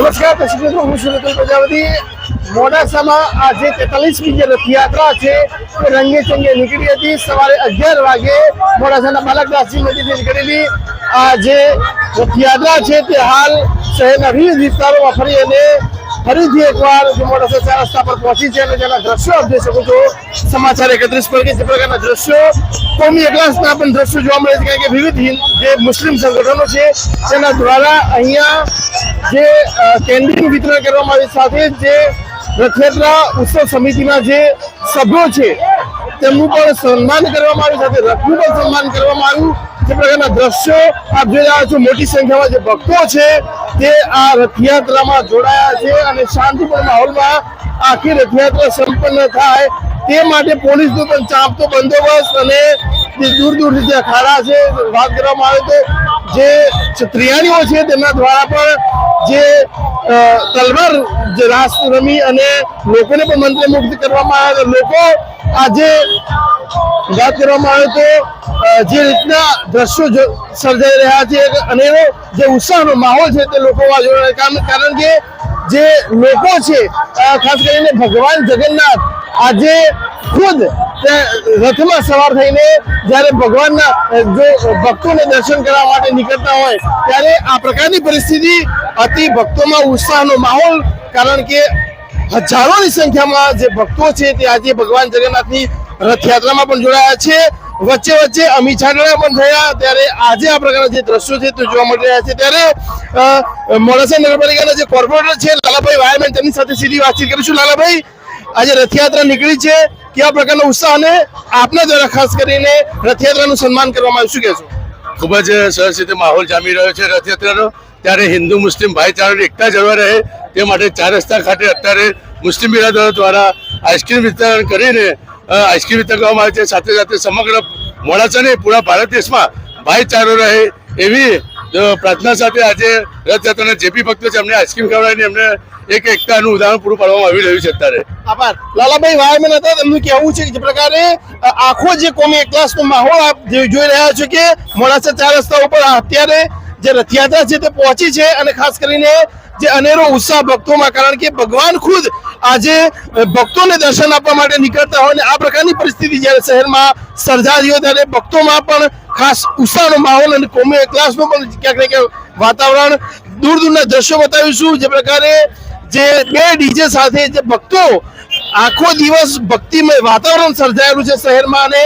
નમસ્કાર દર્શક મિત્રો હું સુરત પ્રજાપતિ. મોડાસામાં આજે તેતાલીસમી જે રથયાત્રા છે તે રંગે ચંગે નીકળી હતી. સવારે અગિયાર વાગે મોડાસાના બાલકદાસજી નદીથી નીકળેલી આ જે રથયાત્રા છે, તે હાલ શહેરના વિવિધ વિસ્તારોમાં ફરી અને ફરીથી એકવાર જે મોડાસા ચાર રસ્તા પર પહોંચી છે અને તેના દ્રશ્યો આપ જોઈ શકો છો. સમાચાર એકત્રીસ પર કે જે પ્રકારના દ્રશ્યો, કોમી એકલાસના પણ દ્રશ્યો જોવા મળે છે, કારણ કે વિવિધ જે મુસ્લિમ સંગઠનો છે, તેના દ્વારા અહીંયા જે કેન્ડીનું વિતરણ કરવામાં આવ્યું સાથે જે રથયાત્રા ઉત્સવ સમિતિના જે સભ્યો છે, તેમનું પણ સન્માન કરવામાં આવ્યું, સાથે રથનું પણ સન્માન કરવામાં આવ્યું. જે પ્રકારના દ્રશ્યો આપ જોઈ રહ્યા છો. મોટી સંખ્યામાં જે ભક્તો છે તે આ રથયાત્રામાં જોડાયા છે અને શાંતિપૂર્ણ માહોલમાં આખી રથયાત્રા સંપન્ન થાય તે માટે પોલીસનો પણ ચાંપતો બંદોબસ્ત અને જે દૂર દૂરથી જે અખાડા છે, વાત કરવામાં આવે તો જે ક્ષત્રિયાણીઓ છે, તેમના દ્વારા પણ જે તલવાર જે રાસ રમી અને લોકોને પણ મંત્રમુગ્ધ કરવામાં આવે લોકો આજે વાત કરવામાં આવે તો જે રીતના દ્રશ્યો સર્જાઈ રહ્યા છે અને જે ઉત્સાહનો માહોલ છે તે જોવા કારણ કે જે લોકો છે ખાસ કરીને ભગવાન જગન્નાથ આજે ખુદ રથમાં સવાર થઈને જ્યારે ભગવાનના જો ભક્તોને દર્શન કરવા માટે નીકળતા હોય, ત્યારે આ પ્રકારની પરિસ્થિતિ અતિ ભક્તોમાં ઉત્સાહનો માહોલ, કારણ કે હજારોની સંખ્યામાં જે ભક્તો છે તે આજે ભગવાન જગન્નાથની રથયાત્રામાં પણ જોડાયા છે. વચ્ચે વચ્ચે અમી છાંટણા પણ થયા. ત્યારે આજે આ પ્રકારના જે દ્રશ્યો છે તે જોવા મળી રહ્યા છે. ત્યારે મોડાસા નગરપાલિકાના જે કોર્પોરેટર છે, લાલાભાઈ વાયરમેન, તેમની સાથે સીધી વાતચીત કરીશું. લાલાભાઈ, આજે રથયાત્રા નીકળી છે. કેવા પ્રકારનો ઉત્સાહ અને આપના દ્વારા ખાસ કરીને રથયાત્રાનું સન્માન કરવામાં આવ્યું. શું કહેશો? ખૂબ જ સરસ રીતે માહોલ જામી રહ્યો છે રથયાત્રાનો. ત્યારે હિન્દુ, મુસ્લિમ ભાઈચારાની એકતા જળવાઈ રહે. તે માટે ચાર રસ્તા ખાતે અત્યારે મુસ્લિમ બિરાદરો દ્વારા આઈસ્ક્રીમ વિતરણ કરીને આઈસ્ક્રીમ વિતરણ કરવામાં આવે છે. સાથે સાથે સમગ્ર મોડાસા નહીં પૂરા ભારત દેશમાં ભાઈચારો રહે એવી પ્રાર્થના સાથે આજે રથયાત્રાના જે બી ભક્તો છે, એમને આઈસ્ક્રીમ ખવડાવીને એમને એક એકતાનું ઉદાહરણ પૂરું પાડવામાં આવી રહ્યું છે અત્યારે. આભાર. લાલાભાઈ વાયમેન હતા, તેમનું કહેવું છે કે જે પ્રકારે આખો જે કોમી એકલાસનો માહોલ આપ જોઈ રહ્યા છો કે મોડાસા ચાર રસ્તા ઉપર અત્યારે જે રથયાત્રા છે તે પહોંચી છે અને ખાસ કરીને જે અનેરો ઉત્સાહ ભક્તોમાં, કારણ કે ભગવાન ખુદ આજે ભક્તોને દર્શન આપવા માટે નીકળતા હોય અને આ પ્રકારની પરિસ્થિતિ જ્યારે શહેરમાં સર્જાઈ હોય ત્યારે ભક્તોમાં પણ ખાસ ઉત્સાહનો માહોલ અને કોમી ક્લાસનો પણ ક્યાંક વાતાવરણ દૂર દૂરના દ્રશ્યો બતાવીશું. જે પ્રકારે જે બે ડીજે સાથે જે ભક્તો આખો દિવસ ભક્તિમય વાતાવરણ સર્જાયેલું છે શહેરમાં અને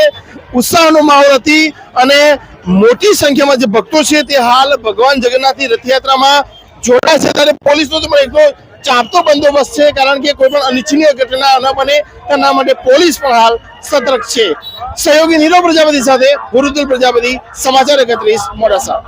ઉત્સાહનો માહોલ હતી અને મોટી સંખ્યામાં જે ભક્તો છે તે હાલ ભગવાન જગન્નાથની રથયાત્રામાં જોડાય છે. ત્યારે પોલીસનો તો પણ એટલો ચાંપતો બંદોબસ્ત છે, કારણ કે કોઈ પણ અનિચ્છનીય ઘટના ન બને, તેના માટે પોલીસ પણ હાલ સતર્ક છે. સહયોગી નીરવ પ્રજાપતિ સાથે ગુરુદુલ પ્રજાપતિ, સમાચાર એકત્રીસ મોડાસા.